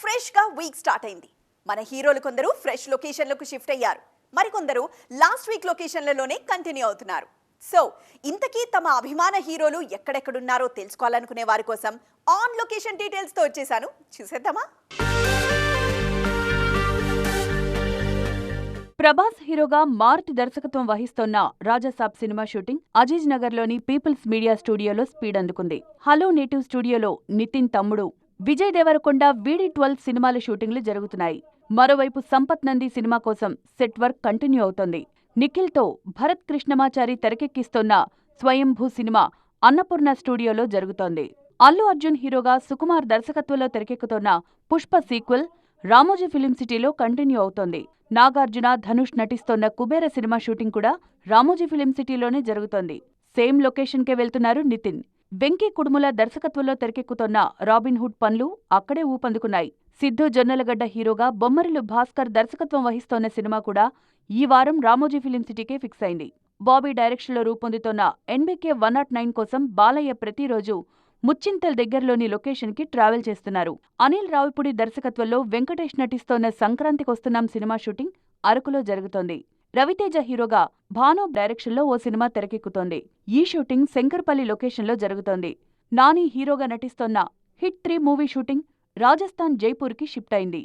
ఫ్రెష్గా week start అయింది. మన హీరోలు కొందరు ఫ్రెష్ లొకేషన్లకు షిఫ్ట్ అయ్యారు. మరికొందరు లాస్ట్ వీక్ లొకేషన్లలోనే కంటిన్యూ అవుతున్నారు. సో ఇంతకీ తమ అభిమాన హీరోలు ఎక్కడెక్కడున్నారో తెలుసుకోవాలనుకునే వారి కోసం ఆన్ లొకేషన్ డీటెయిల్స్తో వచ్చేసాను. చూసేద్దామా? ప్రభాస్ హీరోగా మార్ట్ దర్శకత్వం వహిస్తోన్న రాజాసాబ్ సినిమా షూటింగ్ అజీజ్ నగర్లోని పీపుల్స్ మీడియా స్టూడియోలో స్పీడ్ అందుకుంది. హలో నేటివ్ స్టూడియోలో నితిన్ తమ్ముడు విజయ్ దేవరకొండ వీడి ట్వెల్వ్ సినిమాల షూటింగ్లు జరుగుతున్నాయి. మరోవైపు సంపత్ నంది సినిమా కోసం సెట్ వర్క్ కంటిన్యూ అవుతోంది. నిఖిల్తో భరత్ కృష్ణమాచారి తెరకెక్కిస్తోన్న స్వయంభూ సినిమా అన్నపూర్ణ స్టూడియోలో జరుగుతోంది. అల్లు అర్జున్ హీరోగా సుకుమార్ దర్శకత్వంలో తెరకెక్కుతోన్న పుష్ప సీక్వెల్ రామోజీ ఫిలిం సిటీలో కంటిన్యూ అవుతోంది. నాగార్జున ధనుష్ నటిస్తోన్న కుబేర సినిమా షూటింగ్ కూడా రామోజీ ఫిలిం సిటీలోనే జరుగుతోంది. సేమ్ లొకేషన్కే వెళ్తున్నారు నితిన్. వెంకీ కుడుముల దర్శకత్వంలో తెరకెక్కుతోన్న రాబిన్ హుడ్ పనులు అక్కడే ఊపందుకున్నాయి. సిద్ధు జొన్నలగడ్డ హీరోగా బొమ్మరిలు భాస్కర్ దర్శకత్వం వహిస్తోన్న సినిమా కూడా ఈ వారం రామోజీ ఫిలిం సిటీకే ఫిక్స్ అయింది. బాబీ డైరెక్షన్లో రూపొందుతోన్న ఎన్బీకే వన్ నాట్ నైన్ కోసం బాలయ్య ప్రతిరోజు ముచ్చింతల్ దగ్గరలోని లొకేషన్కి ట్రావెల్ చేస్తున్నారు. అనిల్ రావిపూడి దర్శకత్వంలో వెంకటేష్ నటిస్తోన్న సంక్రాంతికొస్తున్నాం సినిమా షూటింగ్ అరకులో జరుగుతోంది. రవితేజ హీరోగా భాను డైరెక్షన్లో ఓ సినిమా తెరకెక్కుతోంది. ఈ షూటింగ్ శంకర్పల్లి లొకేషన్లో జరుగుతోంది. నాని హీరోగా నటిస్తోన్న hit three movie shooting Rajasthan జైపూర్కి shift అయింది.